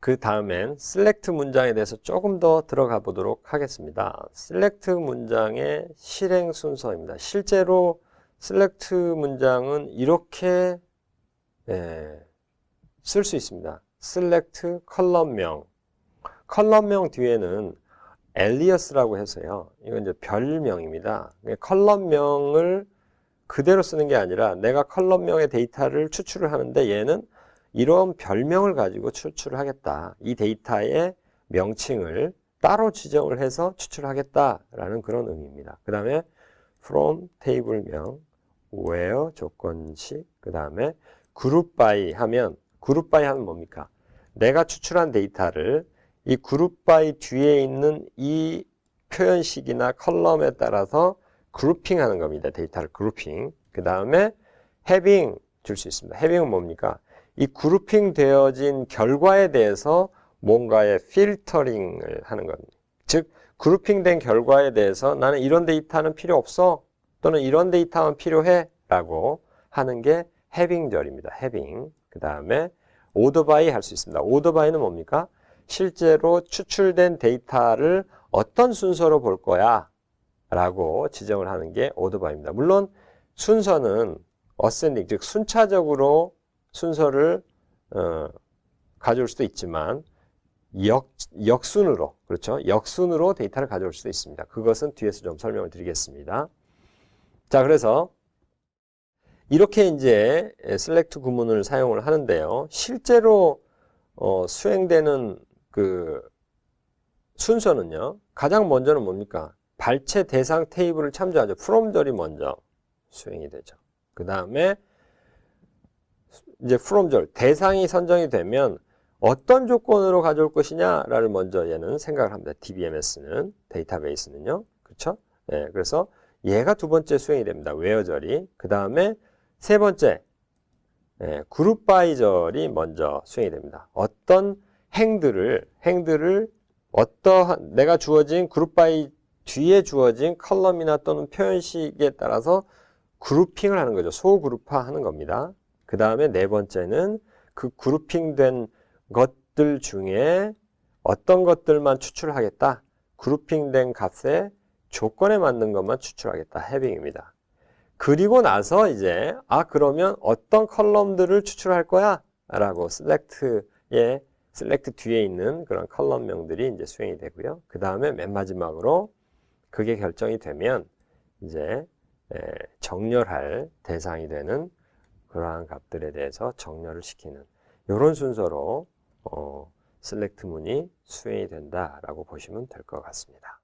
그 다음엔 select 문장에 대해서 조금 더 들어가 보도록 하겠습니다. select 문장의 실행 순서입니다. 실제로 select 문장은 이렇게 예, 쓸 수 있습니다. select 컬럼명. 컬럼명 뒤에는 alias라고 해서요. 이건 이제 별명입니다. 컬럼명을 그대로 쓰는 게 아니라 내가 컬럼명의 데이터를 추출을 하는데 얘는 이런 별명을 가지고 추출을 하겠다. 이 데이터의 명칭을 따로 지정을 해서 추출하겠다라는 그런 의미입니다. 그 다음에 from 테이블명, where 조건식, 그 다음에 group by 하면 group by 하면 뭡니까? 내가 추출한 데이터를 이 group by 뒤에 있는 이 표현식이나 컬럼에 따라서 그룹핑 하는 겁니다. 데이터를 그룹핑. 그 다음에 having 줄 수 있습니다. having은 뭡니까? 이 그룹핑 되어진 결과에 대해서 뭔가의 필터링을 하는 겁니다. 즉, 그룹핑된 결과에 대해서 나는 이런 데이터는 필요 없어 또는 이런 데이터만 필요해 라고 하는 게 having절입니다. having. 그 다음에 by 할수 있습니다. by는 뭡니까? 실제로 추출된 데이터를 어떤 순서로 볼 거야 라고 지정을 하는 게 by입니다. 물론 순서는 ascending, 즉 순차적으로 순서를 어, 가져올 수도 있지만 역, 역순으로 그렇죠? 역순으로 데이터를 가져올 수도 있습니다. 그것은 뒤에서 좀 설명을 드리겠습니다. 자 그래서 이렇게 이제 select 구문을 사용을 하는데요. 실제로 어, 수행되는 그 순서는요. 가장 먼저는 뭡니까? 발체 대상 테이블을 참조하죠. From절이 먼저 수행이 되죠. 그 다음에 이제 from절 대상이 선정이 되면 어떤 조건으로 가져올 것이냐를 먼저 얘는 생각을 합니다. DBMS는 데이터베이스는요. 그렇죠? 예, 그래서 얘가 두 번째 수행이 됩니다. where절이. 그 다음에 세 번째 예, 그룹 바이 절이 먼저 수행이 됩니다. 어떤 행들을 행들을 어떠한 내가 주어진 그룹 바이 뒤에 주어진 컬럼이나 또는 표현식에 따라서 그룹핑을 하는 거죠. 소그룹화 하는 겁니다. 그 다음에 네 번째는 그 그룹핑된 것들 중에 어떤 것들만 추출하겠다. 그룹핑된 값의 조건에 맞는 것만 추출하겠다. 해빙입니다. 그리고 나서 이제 아 그러면 어떤 컬럼들을 추출할 거야? 라고 select의 select 뒤에 있는 그런 컬럼명들이 이제 수행이 되고요. 그 다음에 맨 마지막으로 그게 결정이 되면 이제 정렬할 대상이 되는 그러한 값들에 대해서 정렬을 시키는 이런 순서로 어, 셀렉트 문이 수행이 된다라고 보시면 될 것 같습니다.